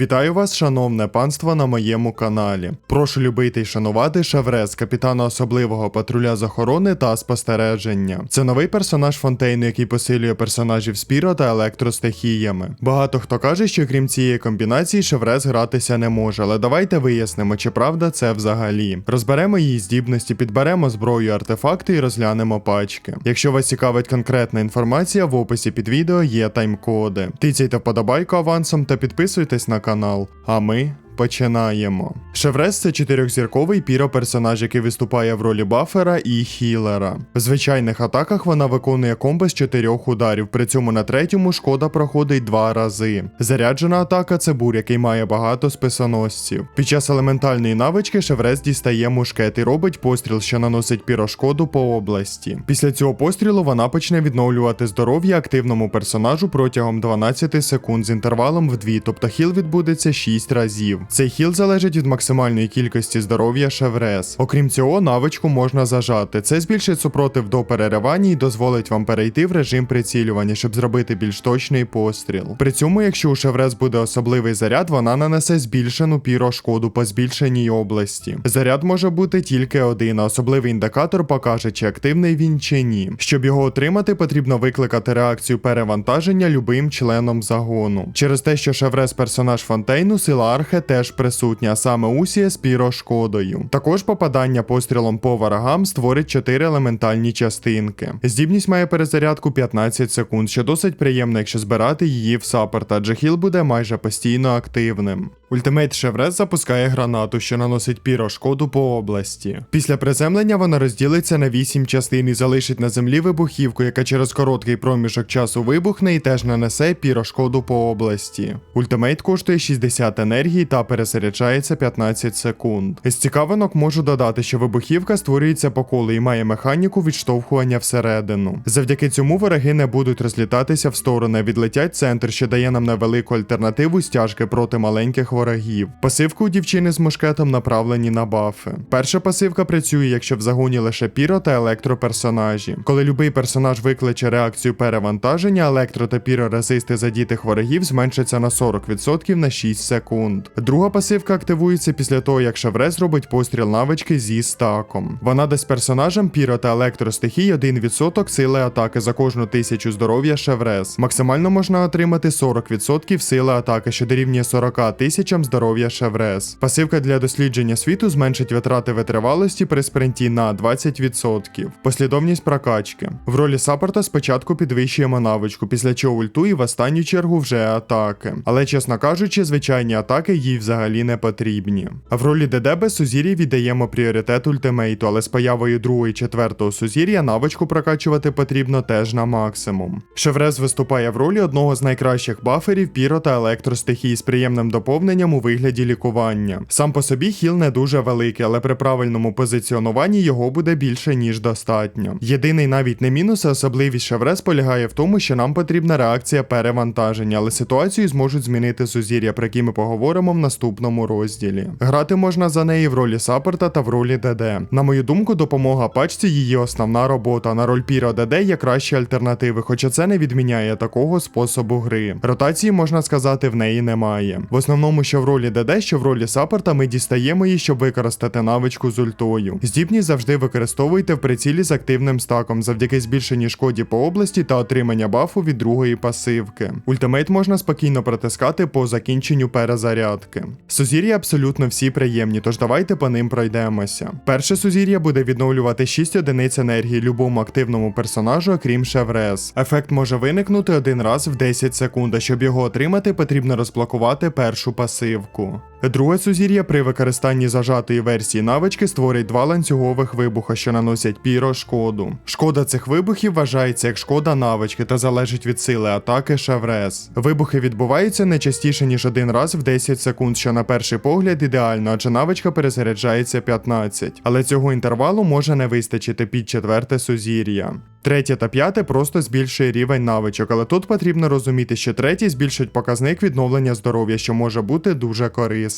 Вітаю вас, шановне панство, на моєму каналі. Прошу любити і шанувати Шеврез, капітана особливого патруля з охорони та спостереження. Це новий персонаж Фонтейну, який посилює персонажів Спіро та електростихіями. Багато хто каже, що крім цієї комбінації Шеврез гратися не може, але давайте вияснимо, чи правда це взагалі. Розберемо її здібності, підберемо зброю, артефакти і розглянемо пачки. Якщо вас цікавить конкретна інформація, в описі під відео є тайм-коди. Тицяйте вподобайку авансом та підписуйтесь на канал. А ми починаємо. Шеврес це чотирьохзірковий піро-персонаж, який виступає в ролі бафера і хілера. В звичайних атаках вона виконує комбо з чотирьох ударів, при цьому на третьому шкода проходить два рази. Заряджена атака це бур, який має багато списоносців. Під час елементальної навички Шеврес дістає мушкет і робить постріл, що наносить пірошкоду по області. Після цього пострілу вона почне відновлювати здоров'я активному персонажу протягом 12 секунд з інтервалом в 2, тобто хіл відбудеться 6 разів. Цей хіл залежить від максимальної кількості здоров'я Шеврес. Окрім цього, навичку можна зажати. Це збільшить супротив до переривання і дозволить вам перейти в режим прицілювання, щоб зробити більш точний постріл. При цьому, якщо у Шеврес буде особливий заряд, вона нанесе збільшену пірошкоду по збільшеній області. Заряд може бути тільки один, а особливий індикатор покаже, чи активний він чи ні. Щоб його отримати, потрібно викликати реакцію перевантаження любим членом загону. Через те, що Шеврес персонаж Фонтейну, сила Архе теж присутня, саме Усія з пірошкодою. Також попадання пострілом по ворогам створить 4 елементальні частинки. Здібність має перезарядку 15 секунд, що досить приємно, якщо збирати її в саппорт, адже хіл буде майже постійно активним. Ультимейт Шеврес запускає гранату, що наносить пірошкоду по області. Після приземлення вона розділиться на 8 частин і залишить на землі вибухівку, яка через короткий проміжок часу вибухне і теж нанесе пірошкоду по області. Ультимейт коштує 60 енергії та перезаряджається 15 секунд. З цікавинок можу додати, що вибухівка створюється по колу і має механіку відштовхування всередину. Завдяки цьому вороги не будуть розлітатися в сторони, відлетять центр, що дає нам невелику альтернативу стяжки проти маленьких ворогів. Пасивка у дівчини з мушкетом направлені на бафи. Перша пасивка працює, якщо в загоні лише піро та електроперсонажі. Коли любий персонаж викличе реакцію перевантаження, електро та піро-резисти задітих ворогів зменшаться на 40% на 6 секунд. Друга пасивка активується після того, як Шеврес робить постріл навички зі стаком. Вона дасть персонажам піро та електростихій 1% сили атаки за кожну тисячу здоров'я Шеврес. Максимально можна отримати 40% сили атаки, що дорівнює 40 тисячам здоров'я Шеврес. Пасивка для дослідження світу зменшить витрати витривалості при спринті на 20%. Послідовність прокачки. В ролі саппорта спочатку підвищуємо навичку, після чого ульту і в останню чергу вже атаки. Але, чесно кажучи, звичайні атаки їй взагалі не потрібні. А в ролі ДД без сузір'я віддаємо пріоритет ультимейту, але з появою другого і четвертого сузір'я навичку прокачувати потрібно теж на максимум. Шеврез виступає в ролі одного з найкращих баферів піро та електростихій з приємним доповненням у вигляді лікування. Сам по собі хіл не дуже великий, але при правильному позиціонуванні його буде більше ніж достатньо. Єдиний навіть не мінус, а особливість Шеврез полягає в тому, що нам потрібна реакція перевантаження, але ситуацію зможуть змінити сузір'я, про які ми поговоримо в наступному розділі. Грати можна за неї в ролі саппорта та в ролі ДД. На мою думку, допомога пачці її основна робота. На роль Піро ДД є кращі альтернативи, хоча це не відміняє такого способу гри. Ротації можна сказати в неї немає. В основному, що в ролі ДД, що в ролі саппорта, ми дістаємо її, щоб використати навичку з ультою. Здібність завжди використовуйте в прицілі з активним стаком завдяки збільшеній шкоді по області та отримання бафу від другої пасивки. Ультимейт можна спокійно протискати по закінченню перезарядки. Сузір'я абсолютно всі приємні, тож давайте по ним пройдемося. Перше сузір'я буде відновлювати 6 одиниць енергії любому активному персонажу, окрім Шеврес. Ефект може виникнути один раз в 10 секунд, а щоб його отримати, потрібно розблокувати першу пасивку пасивку. Друге сузір'я при використанні зажатої версії навички створить два ланцюгових вибуха, що наносять піро шкоду. Шкода цих вибухів вважається як шкода навички та залежить від сили атаки Шеврес. Вибухи відбуваються не частіше ніж один раз в 10 секунд, що на перший погляд ідеально, адже навичка перезаряджається 15. Але цього інтервалу може не вистачити під четверте сузір'я. Третє та п'яте просто збільшує рівень навичок, але тут потрібно розуміти, що третій збільшить показник відновлення здоров'я, що може бути дуже корисним.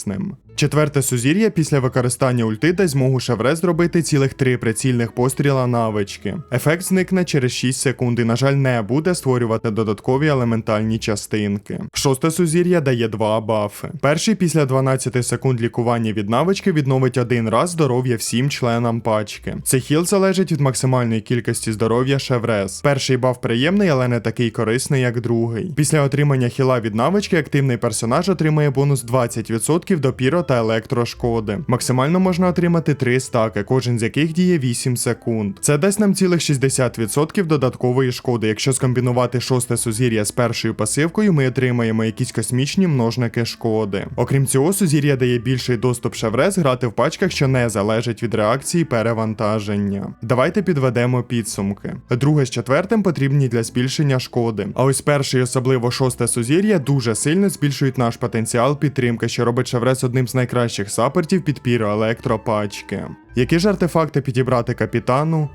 Четверте сузір'я після використання ульти дасть змогу Шевре зробити цілих три прицільних постріла навички. Ефект зникне через 6 секунд і, на жаль, не буде створювати додаткові елементальні частинки. Шосте сузір'я дає два бафи. Перший після 12 секунд лікування від навички відновить один раз здоров'я всім членам пачки. Цей хіл залежить від максимальної кількості здоров'я Шеврез. Перший баф приємний, але не такий корисний, як другий. Після отримання хіла від навички активний персонаж отримає бонус 20% до піро та електрошкоди. Максимально можна отримати 3 стаки, кожен з яких діє 8 секунд. Це дасть нам цілих 60% додаткової шкоди. Якщо скомбінувати шосте сузір'я з першою пасивкою, ми отримаємо якісь космічні множники шкоди. Окрім цього, сузір'я дає більший доступ Шеврез грати в пачках, що не залежать від реакції перевантаження. Давайте підведемо підсумки. Друге з четвертим потрібні для збільшення шкоди. А ось перше і особливо шосте сузір'я дуже сильно збільшують наш потенціал підтримки, що робить Шеврез одним з найкращих сапертів під піро електропачки. Які ж артефакти підібрати капітану?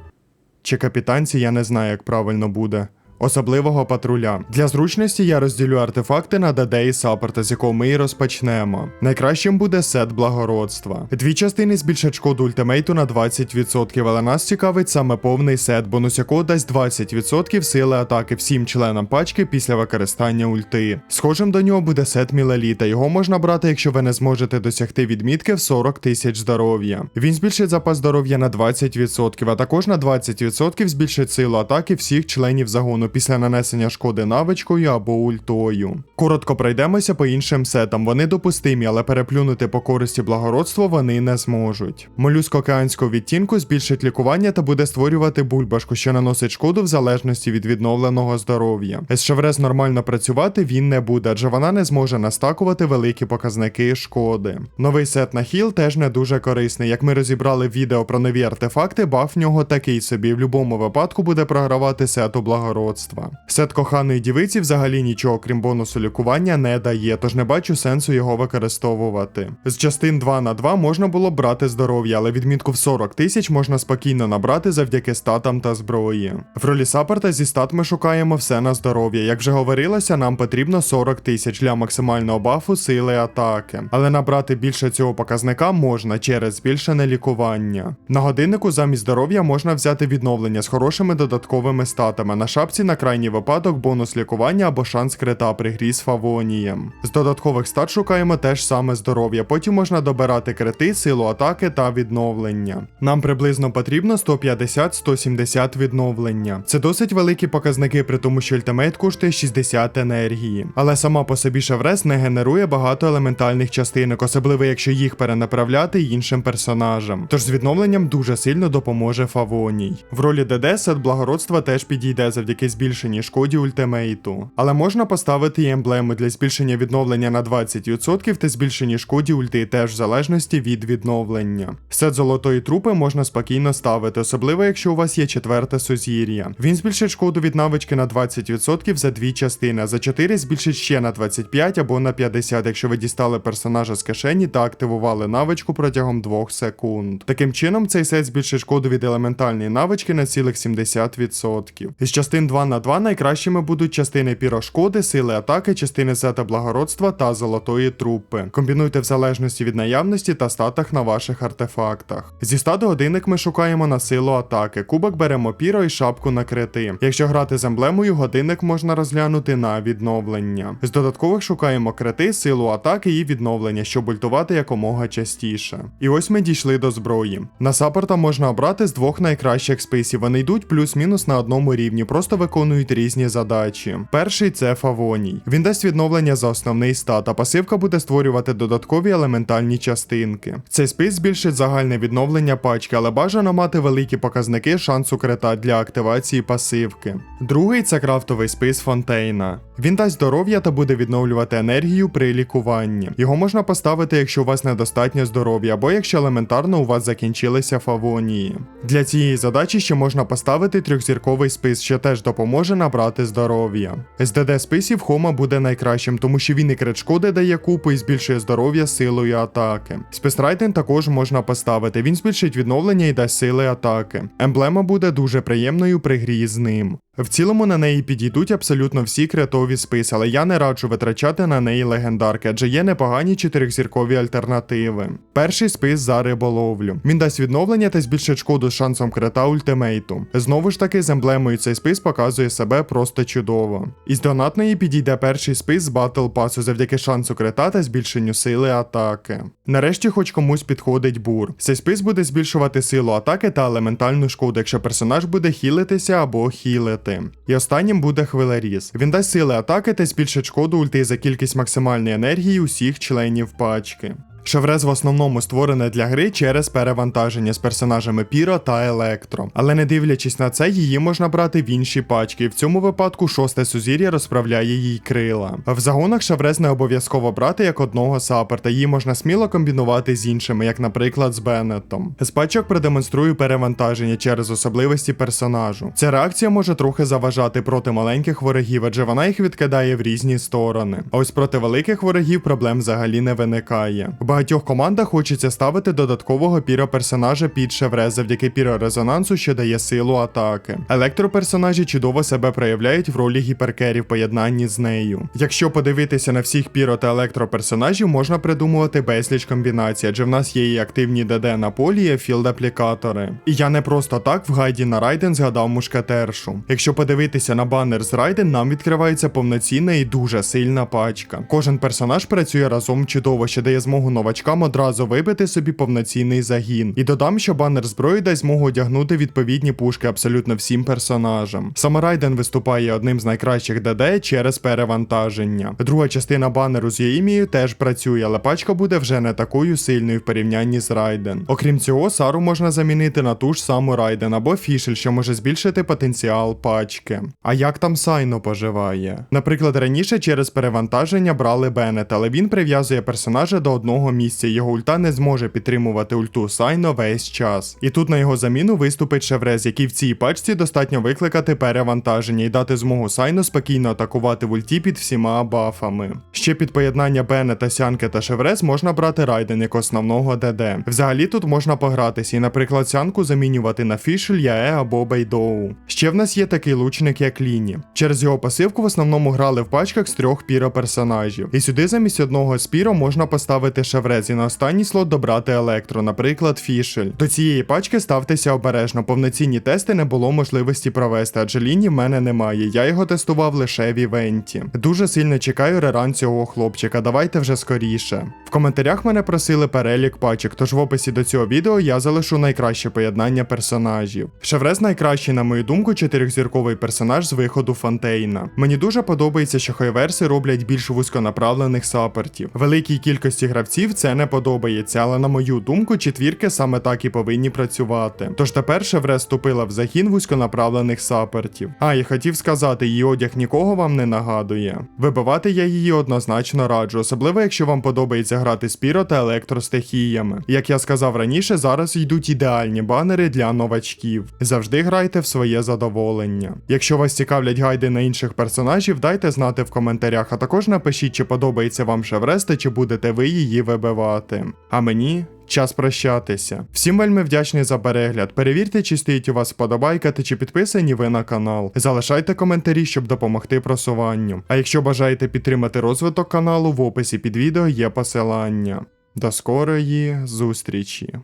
Чи капітанці я не знаю, як правильно буде. Особливого патруля. Для зручності я розділю артефакти на ДД і саппорта, з якого ми і розпочнемо. Найкращим буде сет благородства. Дві частини збільшать шкоду ультимейту на 20%, але нас цікавить саме повний сет, бонус якого дасть 20% сили атаки всім членам пачки після використання ульти. Схожим до нього буде сет Мілеліта. Його можна брати, якщо ви не зможете досягти відмітки в 40 тисяч здоров'я. Він збільшить запас здоров'я на 20%, а також на 20% збільшить силу атаки всіх членів загону після нанесення шкоди навичкою або ультою. Коротко пройдемося по іншим сетам. Вони допустимі, але переплюнути по користі благородства вони не зможуть. Молюск океанського відтінку збільшить лікування та буде створювати бульбашку, що наносить шкоду в залежності від відновленого здоров'я. З нормально працювати він не буде, адже вона не зможе настакувати великі показники шкоди. Новий сет на хіл теж не дуже корисний. Як ми розібрали відео про нові артефакти, баф в нього такий собі. В будь-якому випадку буде програвати сету благородства. Сет коханої дівиці взагалі нічого, крім бонусу лікування, не дає, тож не бачу сенсу його використовувати. З частин 2 на 2 можна було брати здоров'я, але відмітку в 40 тисяч можна спокійно набрати завдяки статам та зброї. В ролі саппорта зі стат ми шукаємо все на здоров'я. Як вже говорилося, нам потрібно 40 тисяч для максимального бафу сили атаки. Але набрати більше цього показника можна через збільшене лікування. На годиннику замість здоров'я можна взяти відновлення з хорошими додатковими статами. На шапці на крайній випадок бонус лікування або шанс крита при грі з фавонієм. З додаткових стат шукаємо теж саме здоров'я. Потім можна добирати крити, силу атаки та відновлення. Нам приблизно потрібно 150-170 відновлення. Це досить великі показники, при тому, що ультимейт коштує 60 енергії. Але сама по собі Шеврес не генерує багато елементальних частинок, особливо якщо їх перенаправляти іншим персонажам. Тож з відновленням дуже сильно допоможе Фавоній. В ролі ДД сет благородства теж підійде завдяки збільшеній шкоді ультимейту. Але можна поставити і емблему для збільшення відновлення на 20% та збільшеній шкоді ульти теж в залежності від відновлення. Сет золотої трупи можна спокійно ставити, особливо якщо у вас є четверте сузір'я. Він збільшить шкоду від навички на 20% за дві частини, за 4 збільшить ще на 25 або на 50, якщо ви дістали персонажа з кишені та активували навичку протягом 2 секунд. Таким чином, цей сет збільшить шкоду від елементальної навички на цілих 70%. Із частин 2 на 2 найкращими будуть частини пірошкоди, сили атаки, частини сета благородства та золотої трупи. Комбінуйте в залежності від наявності та статах на ваших артефактах. Зі стаду годинник ми шукаємо на силу атаки. Кубок беремо піро і шапку на крити. Якщо грати з емблемою, годинник можна розглянути на відновлення. З додаткових шукаємо крити, силу атаки і відновлення, щоб ультувати якомога частіше. І ось ми дійшли до зброї. На саппорта можна обрати з двох найкращих списів. Вони йдуть плюс-мінус на одному рівні, просто виконують різні задачі. Перший це Фавоній. Він дасть відновлення за основний стат, а пасивка буде створювати додаткові елементальні частинки. Цей спис збільшить загальне відновлення пачки, але бажано мати великі показники шансу крита для активації пасивки. Другий це крафтовий спис Фонтейна. Він дасть здоров'я та буде відновлювати енергію при лікуванні. Його можна поставити, якщо у вас недостатньо здоров'я, або якщо елементарно у вас закінчилися фавонії. Для цієї задачі ще можна поставити трьохзірковий спис, що теж допоможе набрати здоров'я. З ДД списів Хома буде найкращим, тому що він і крит дає купу і збільшує здоров'я силою атаки. Спистрайтинг також можна поставити. Він збільшить відновлення і дасть сили атаки. Емблема буде дуже приємною при грі з ним. В цілому на неї підійдуть абсолютно всі креатові списи, але я не раджу витрачати на неї легендарки, адже є непогані чотирьохзіркові альтернативи. Перший спис за риболовлю. Він дасть відновлення та збільшить шкоду з шансом крита ультимейту. Знову ж таки, з емблемою цей спис показує себе просто чудово. Із донатної підійде перший спис з батл пасу завдяки шансу крита та збільшенню сили атаки. Нарешті, хоч комусь підходить бур. Цей спис буде збільшувати силу атаки та елементальну шкоду, якщо персонаж буде хілитися або хілити. І останнім буде хвилеріз. Він дасть сили атаки та збільшить шкоду ульти за кількість максимальної енергії усіх членів пачки. Шеврез в основному створене для гри через перевантаження з персонажами Піро та Електро. Але не дивлячись на це, її можна брати в інші пачки. В цьому випадку шосте сузір'я розправляє їй крила. В загонах Шеврез не обов'язково брати як одного саперта, її можна сміло комбінувати з іншими, як, наприклад, з Беннетом. З пачок продемонструю перевантаження через особливості персонажу. Ця реакція може трохи заважати проти маленьких ворогів, адже вона їх відкидає в різні сторони. А ось проти великих ворогів проблем взагалі не виникає. Багатьох командах хочеться ставити додаткового піро-персонажа під шеврез завдяки піро-резонансу, що дає силу атаки. Електроперсонажі чудово себе проявляють в ролі гіперкерів поєднанні з нею. Якщо подивитися на всіх піро та електроперсонажів, можна придумувати безліч комбінацій, адже в нас є і активні ДД на полі, і філд-аплікатори. І я не просто так в гайді на Райден згадав мушкетершу. Якщо подивитися на банер з Райден, нам відкривається повноцінна і дуже сильна пачка. Кожен персонаж працює разом чудово, що дає змогу новачкам одразу вибити собі повноцінний загін. І додам, що банер зброї дасть змогу одягнути відповідні пушки абсолютно всім персонажам. Саме Райден виступає одним з найкращих ДД через перевантаження. Друга частина банеру з Єімією теж працює, але пачка буде вже не такою сильною в порівнянні з Райден. Окрім цього, Сару можна замінити на ту ж саму Райден або Фішель, що може збільшити потенціал пачки. А як там Сайно поживає? Наприклад, раніше через перевантаження брали Беннет, але він прив'язує персонажа до одного місця. Його ульта не зможе підтримувати ульту Сайно весь час. І тут на його заміну виступить Шеврез, який в цій пачці достатньо викликати перевантаження і дати змогу Сайно спокійно атакувати в ульті під всіма бафами. Ще під поєднання Беннета, Сянки та Шеврез можна брати Райден як основного ДД. Взагалі тут можна погратися і, наприклад, Сянку замінювати на Фішель, Яе або Бейдоу. Ще в нас є такий лучник, як Ліні. Через його пасивку в основному грали в пачках з трьох піро персонажів. І сюди замість одного з піро можна поставити Шеврез і на останній слот добрати електро, наприклад, Фішель. До цієї пачки ставтеся обережно. Повноцінні тести не було можливості провести, адже ліні в мене немає. Я його тестував лише в івенті. Дуже сильно чекаю реран цього хлопчика. Давайте вже скоріше. В коментарях мене просили перелік пачок, тож в описі до цього відео я залишу найкраще поєднання персонажів. Шеврез найкращий, на мою думку, чотирьохзірковий персонаж з виходу Фонтейна. Мені дуже подобається, що хайверси роблять більш вузьконаправлених сапертів. Великій кількості гравців це не подобається, але на мою думку, четвірки саме так і повинні працювати. Тож тепер Шеврез вступила в загін вузьконаправлених сапертів. А і хотів сказати, її одяг нікого вам не нагадує. Вибивати я її однозначно раджу, особливо якщо вам подобається грати з піро та електростихіями. Як я сказав раніше, зараз йдуть ідеальні банери для новачків. Завжди грайте в своє задоволення. Якщо вас цікавлять гайди на інших персонажів, дайте знати в коментарях, а також напишіть, чи подобається вам Шеврез та чи будете ви її вибивати. А мені. Час прощатися. Всім вельми вдячний за перегляд. Перевірте, чи стоїть у вас вподобайка та чи підписані ви на канал. Залишайте коментарі, щоб допомогти просуванню. А якщо бажаєте підтримати розвиток каналу, в описі під відео є посилання. До скорої зустрічі!